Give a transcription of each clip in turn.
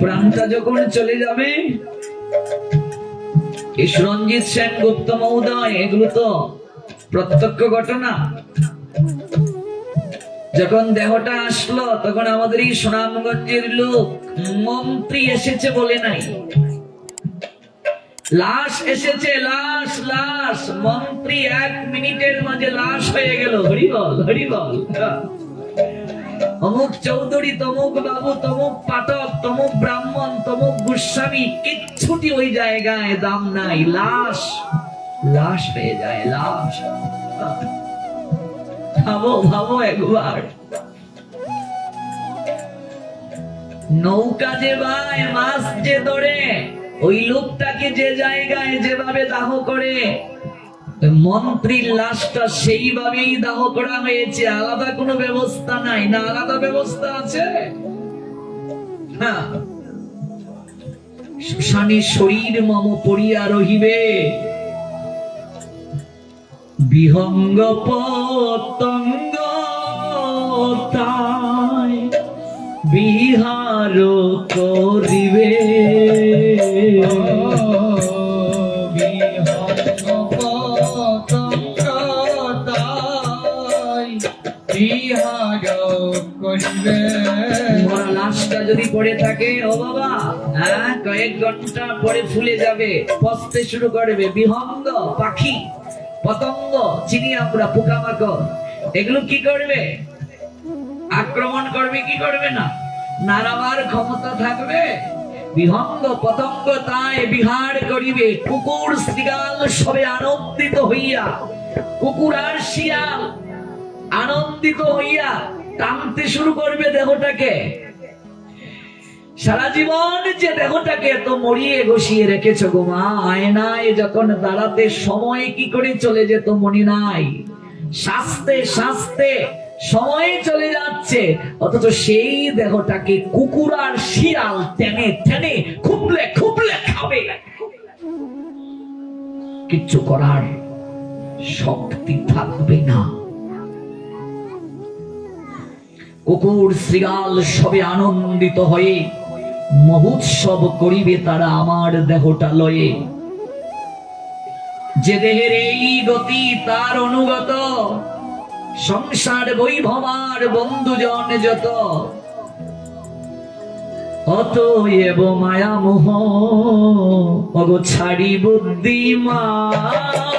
প্রাণটা যখন চলে যাবে এই সেন, গুপ্ত মহোদয়, এগুলো তো প্রত্যক্ষ ঘটনা। যখন দেহটা আসলো, তখন আমাদের এই সুনামগঞ্জের লোক মন্ত্রী এসেছে বলে নাই। লাশ এসেছে, লাশ লাশ। মন্ত্রী এক মিনিটের মাঝে লাশ হয়ে গেল। হরিবল হরিবল। অমুক চৌধুরী, তমুক বাবু, তমুক গোস্বামী কিচ্ছুটি ওই জায়গায় দাম নাই, লাশ লাশ হয়ে যায়, লাশ। ভাবো ভাবো একবার। নৌকা যে ভাই মাছ যে ধরে, ওই লোকটাকে যে জায়গায় যেভাবে দাহ করে, মন্ত্রীর লাশটা সেইভাবেই দাহ করা হয়েছে। আলাদা কোনো ব্যবস্থা নাই। না, আলাদা ব্যবস্থা আছে? হ্যাঁ শ্মশানে শরীর মম পড়িয়া রহিবে। বিহঙ্গ পতঙ্গ তাই বিহার করিবে। লাশটা যদি পড়ে থাকে, ও বাবা হ্যাঁ কয়েক ঘণ্টা পরে ফুলে যাবে, পচতে শুরু করবে। বিহঙ্গ, পাখি, পতঙ্গ, চিনি আমরা, পোকামাকড়, এগুলো কি করবে? আক্রমণ করবে, কি করবে না? নারাবার ক্ষমতা থাকবে, বিহঙ্গ, পতঙ্গ তাই বিহার করিবে। কুকুর, শৃগাল সবে আনন্দিত হইয়া, কুকুর আর শিয়াল আনন্দিত হইয়া টানতে শুরু করবে দেহটাকে। সারা জীবন যে দেহটাকে এত মরিয়ে বসিয়ে রেখেছো গো মা, আয়নায় যখন দাঁড়াতে সময় কি করে চলে যেত মনে নাই। শাস্তে শাস্তে সময় চলে যাচ্ছে, অথচ সেই দেহটাকে কুকুর আর শিয়াল টেনে টেনে খুবলে খুবলে খাবে। কিচ্ছু করার শক্তি থাকবে না। কুকুর শ্রীগাল সবে আনন্দিত হয়ে মহোৎসব করিবে তারা আমার দেহটা লয়ে। যে দেহের এই গতি তার অনুগত, সংসার বৈভবার বন্ধুজন যত। অতএব মায়া মোহ ছাড়ি বুদ্ধিমান।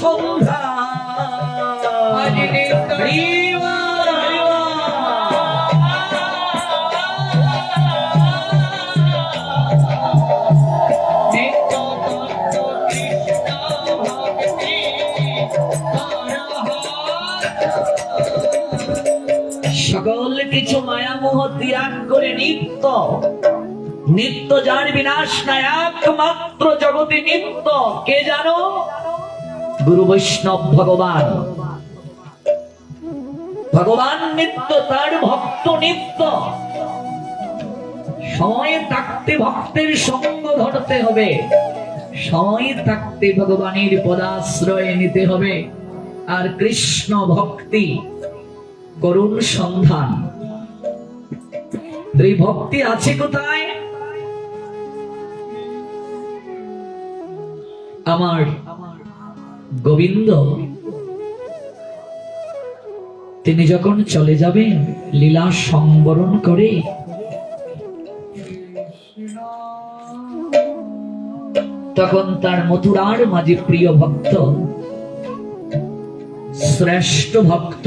সন্ধ্যা। কিছু মায়ামোহ ত্যাগ করে নিত্য নিত্য যার বিনাশ নাই একমাত্র জগতে নিত্য কে জানো গুরু বৈষ্ণব ভগবান। ভগবান নিত্য, তার ভক্ত নিত্য। সময় থাকতে ভক্তের সঙ্গ ধরতে হবে। সময় থাকতে ভগবানের পদাশ্রয় নিতে হবে। আর কৃষ্ণ ভক্তি, করুণ সন্ধান। এই ভক্তি আছে কোথায়? আমার গোবিন্দ, তিনি যখন চলে যাবেন, লীলা সংবরণ করে তখন তার মথুরার মাঝে প্রিয় ভক্ত, শ্রেষ্ঠ ভক্ত,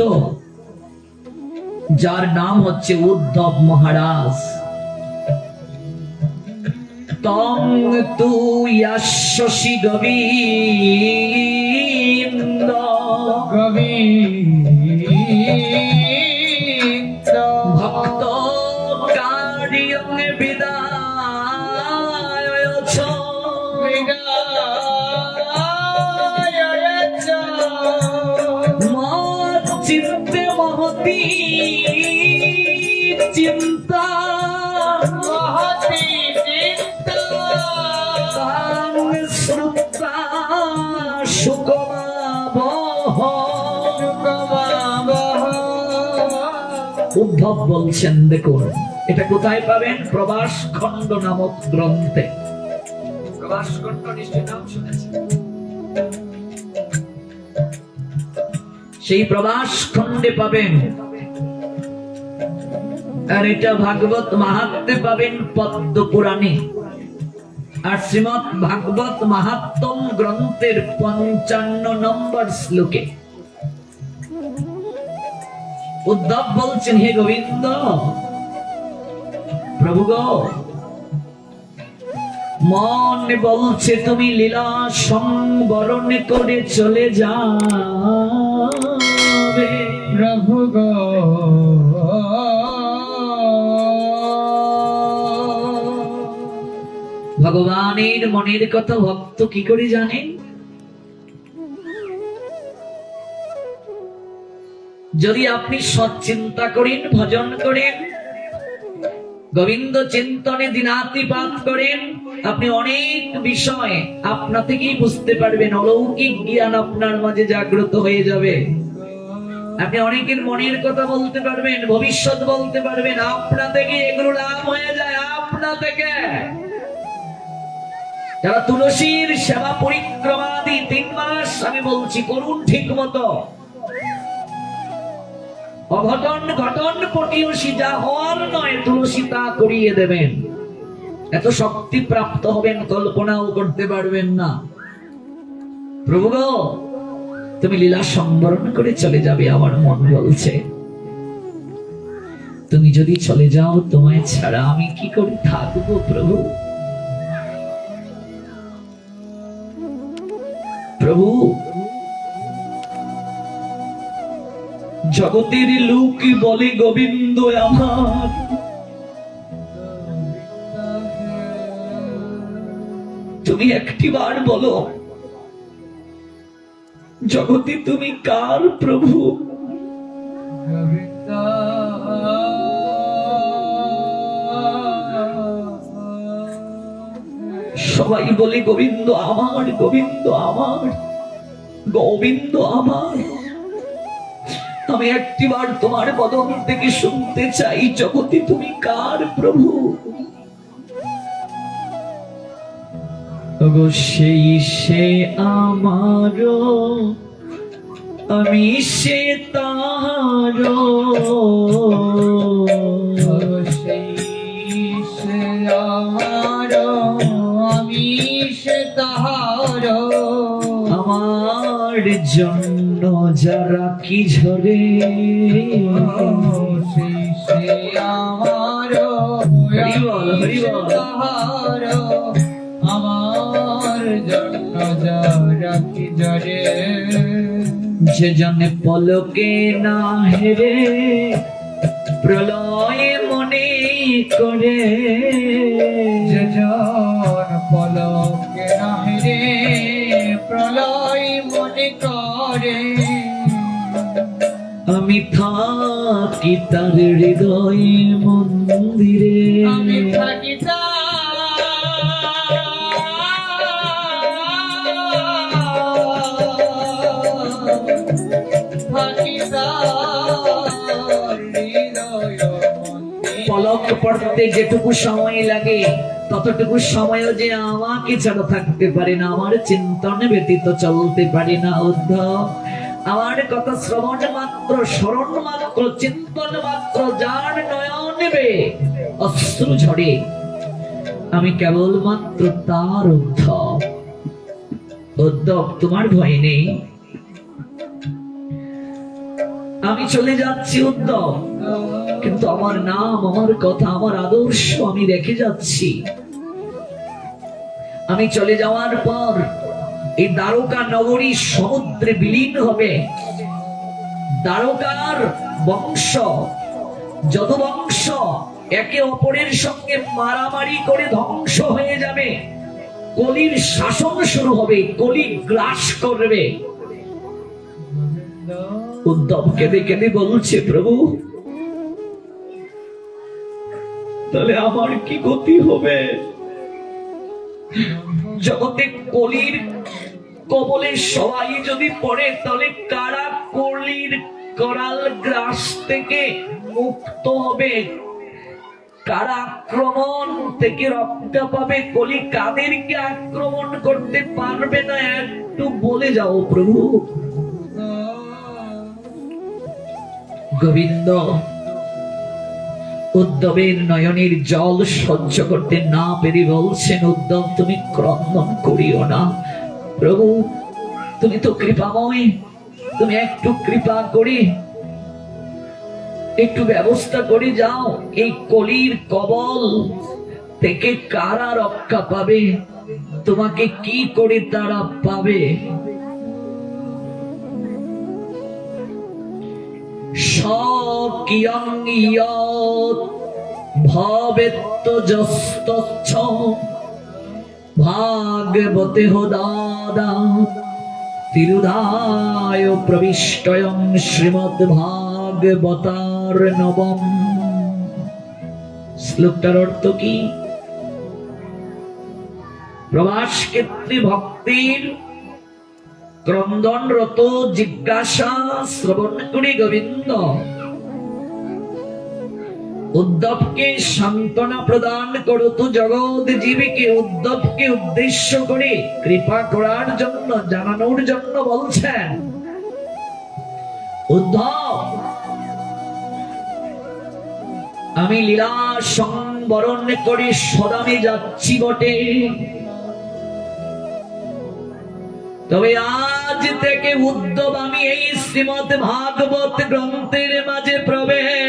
যার নাম হচ্ছে উদ্ধব মহারাজ। তং তু ইয়াশসি চিন্তা শ্রুতা সুকমা বহ উদ্ধব বলছেন, দেখুন, এটা কোথায় পাবেন? প্রবাস খণ্ড নামক গ্রন্থে। প্রবাস খণ্ড নিশ্চয় নাম শুনেছেন। সেই প্রবাস খণ্ডে পাবেন। আর এটা ভাগবত মাহাত্মে পাবেন পদ্ম পুরাণে। আর শ্রীমৎ ভাগবত মাহাত্ম গ্রন্থের পঞ্চান্ন নম্বর শ্লোকে। উদ্ধব বলছেন, হে গোবিন্দ, প্রভু মন বলছে তুমি লীলা সংবরণ করে চলে যাবে প্রভু গো। ভগবানের মনের কথা ভক্ত কি করে জানেন যদি আপনি সৎ চিন্তা করেন, ভজন করেন, গোবিন্দ চিন্তনে দিনাতিপাত করেন, আপনি অনেক বিষয় আপনা থেকেই বুঝতে পারবেন, অলৌকিক জ্ঞান আপনার মাঝে জাগ্রত হয়ে যাবে। আপনি অনেকের মনের কথা বলতে পারবেন, ভবিষ্যৎ বলতে পারবেন, আপনা থেকে এগুলো লাভ হয়ে যায়, আপনা থেকে। যারা তুলসীর সেবা পরিক্রমাদি তিন মাস, আমি বলছি করুন ঠিক মতো। অঘটন ঘটন পটিয়সী যা হওয়ার নয়, তুলসী তা করিয়ে দেবেন। এত শক্তি প্রাপ্ত হবেন, কল্পনাও করতে পারবেন না। প্রভু তুমি লীলা সম্বরণ করে চলে যাবে, আমার মন বলছে। তুমি যদি চলে যাও, তোমায় ছাড়া আমি কি করে থাকব, প্রভু? প্রভু, জগতের লোক বলে, গোবিন্দ আমার। তুমি একটিবার বলো জগতে তুমি কার প্রভু? সবাই বলে, গোবিন্দ আমার গোবিন্দ আমার গোবিন্দ আমার। আমি একটিবার তোমার বদন থেকে শুনতে চাই, জগতে তুমি কার প্রভু? ওগো সেই সে আমারও আমি সে তাহারও সেই সে আমার আমি সে তাহার আমার জন্য যারা কি ঝরে? সেই সে আমার হরি বল, হরি বল। জরে যে জনে পলকে না হেরে প্রলয় মনে করে। যেজন পলকে নাহিরে প্রলয় মনে করে। আমি থাকি তার হৃদয় মন্দিরে। আমি থাকি পলক পড়তে যেটুকু সময় লাগে, ততটুকু সময়ও যে আমাকে ছাড়া থাকতে পারে না, আমার চিন্তনে ব্যতীত চলতে পারে না উদ্ধব আমার কথা শ্রবণ মাত্র, স্মরণ মাত্র, চিন্তন মাত্র, যার নয়ন নেবে, অশ্রু ঝরে। আমি কেবল মাত্র তার উদ্ধব উদ্ধব তোমার ভয় নেই। আমি চলে যাচ্ছি উদ্ধব কিন্তু আমার নাম, আমার কথা, আমার আদর্শ আমি রেখে যাচ্ছি। আমি চলে যাওয়ার পর এই দ্বারকা নগরী সমুদ্রে বিলীন হবে। দ্বারকার বংশ, যত বংশ একে অপরের সঙ্গে মারামারি করে ধ্বংস হয়ে যাবে। কলির শাসন শুরু হবে, কলি গ্রাস করবে। উদ্ধব কেঁদে কেঁদে বলছে, প্রভু, তাহলে আমার কি গতি হবে? জগতে কলির কবলে সবাই যদি পড়ে, তাহলে কারা কলির করাল গ্রাস থেকে মুক্ত হবে? কারা আক্রমণ থেকে রক্ষা পাবে? কলি কাদেরকে আক্রমণ করতে পারবে না? একটু বলে যাও প্রভু। গোবিন্দ। উদ্ধবের নয়নের জল সহ্য করতে না পেরে বলছেন, উদ্ধব, তুমি ক্রন্দন করিও না। প্রভু, তুমি তো কৃপাময়। তুমি একটু কৃপা করে, একটু ব্যবস্থা করে যাও। এই কলির কবল থেকে কারা রক্ষা পাবে? তোমাকে কি করে তারা পাবে? স্বকিয়ং ইয়ৎ ভবেত্তজস্তচ্ছ ভাগবতে হো দাদা তিরুধায় প্রবিষ্টয়ং শ্রীমদ্ ভাগবতার নবম। শ্লোকটার অর্থ কি? প্রবাস ক্ষেত্রে ভক্তির ক্রন্দনরত জিজ্ঞাসা শ্রবণ করে গোবিন্দ। উদ্ধবকে সান্ত্বনা প্রদান করত জগৎ জীবীকে উদ্ধবকে উদ্দেশ্য করে কৃপা করার জন্য, জানানোর জন্য বলছেন। উদ্ধব, আমি লীলা সংবরণ করে সদামে যাচ্ছি বটে। তবে আজ থেকে উদ্ধব আমি এই শ্রীমদ ভাগবত গ্রন্থের মাঝে প্রবেশ।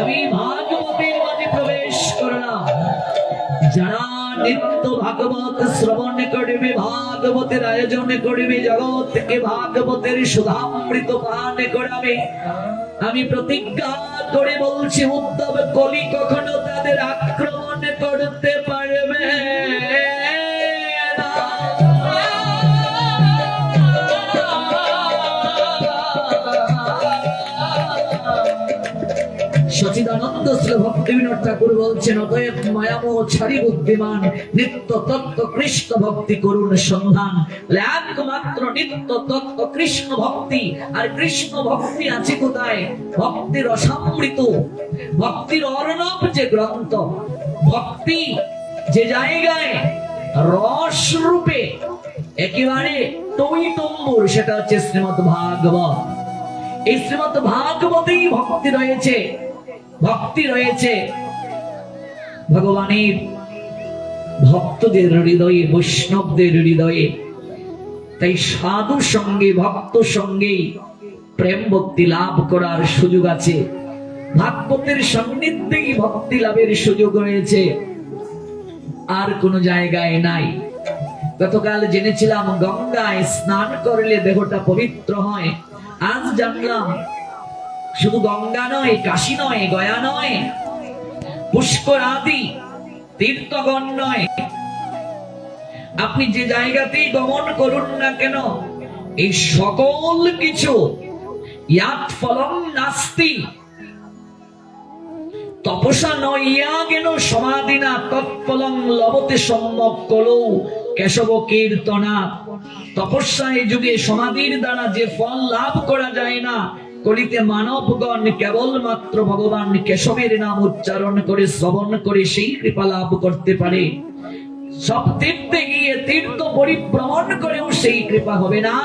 আমি ভাগবতের মাঝে প্রবেশ করলাম যারা নিত্য ভাগবত শ্রবণ করবে ভাগবতের আয়োজন জগৎ থেকে ভাগবতের সুধামৃত পান করাবে। আমি প্রতিজ্ঞা করে বলছি, উদ্ধব কলি কখনো তাদের আক্রমণ সচিদানন্দ শ্রী ভক্তিবিনোদ ঠাকুর বলছেন, অতএব মায়ামোহ ছাড়ি বুদ্ধিমান নিত্য তত্ত্ব কৃষ্ণ ভক্তি করুন সন্ধান। একমাত্র নিত্য তত্ত্ব কৃষ্ণ ভক্তি, আর কৃষ্ণ ভক্তি আছে কোথায়? ভক্তির অসামৃত, ভক্তির অর্ণব যে গ্রন্থ, ভক্তি যে জায়গায় রস রূপে একেবারে টই টম্বুর সেটা হচ্ছে শ্রীমদ ভাগবত। এই শ্রীমদ ভাগবতেই ভক্তি রয়েছে। ভক্তি রয়েছে। ভগবানের ভক্তদের হৃদয়ে, বৈষ্ণবদের হৃদয়ে। তাই সাধু সঙ্গে ভক্ত সঙ্গেই প্রেম ভক্তি লাভ করার সুযোগ আছে। ভাগবতের সান্নিধ্যেই ভক্তি লাভের সুযোগ রয়েছে। আর কোন জায়গায় নাই। গতকাল জেনেছিলাম, গঙ্গায় স্নান করলে দেহটা পবিত্র হয়। আজ জানলাম শুধু গঙ্গা নয়, কাশী নয়, গয়া নয় পুষ্কর আদি তীর্থগণ নয়। আপনি যে জায়গাতেই গমন করুন না কেন, এই সকল কিছু নাস্তি। তপসা নইয়া গেল সমাধিনা তৎফলং লবতে সম্যক কলৌ কেশব কীর্তনা। তপস্যা এই যুগে সমাধির দ্বারা যে ফল লাভ করা যায় না কলিতে মানবগণ কেবলমাত্র ভগবান কেশবের নাম উচ্চারণ করে শ্রবণ করে সেই কৃপা লাভ করতে পারে। সব তীর্থে গিয়ে তীর্থ পরিভ্রমণ করেও সেই কৃপা হবে না।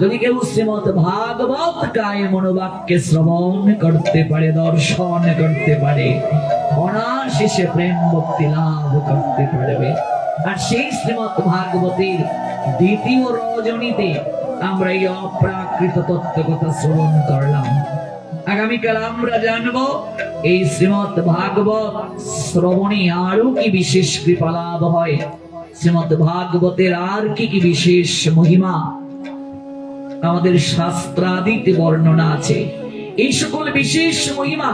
যদি কেউ শ্রীমদ ভাগবত গায়ে মনোবাক্যে শ্রবণ করতে পারে, দর্শন করতে পারে অনাশেষে প্রেম ভক্তি লাভ করতে পারবে। আর সেই শ্রীমদ ভাগবতের দ্বিতীয় রজনীতে আমরা এই অপ্রাকৃত তত্ত্ব কথা শ্রবণ করলাম। আগামীকাল আমরা জানব এই শ্রীমদ ভাগবত শ্রবণে আরও কি বিশেষ কৃপা লাভ হয়? শ্রীমদ ভাগবতের আর কি কি বিশেষ মহিমা? আমাদের শাস্ত্রাদিতে বর্ণনা আছে। এই সকল বিশেষ মহিমা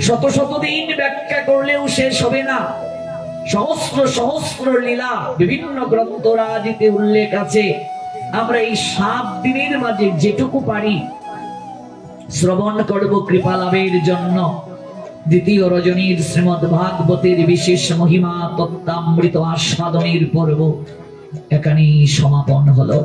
শত শত দিন ব্যাখ্যা করলেও শেষ হবে না। সহস্র সহস্র লীলা বিভিন্ন গ্রন্থরাজিতে উল্লেখ আছে। আমরা এই সাত দিনের মাঝে যেটুকু পারি, শ্রবণ করব কৃপা লাভের জন্য। দ্বিতীয় রজনীর শ্রীমদ ভাগবতের বিশেষ মহিমা তত্ত্বামৃত আস্বাদনের পর্ব এখানেই সমাপন হলো।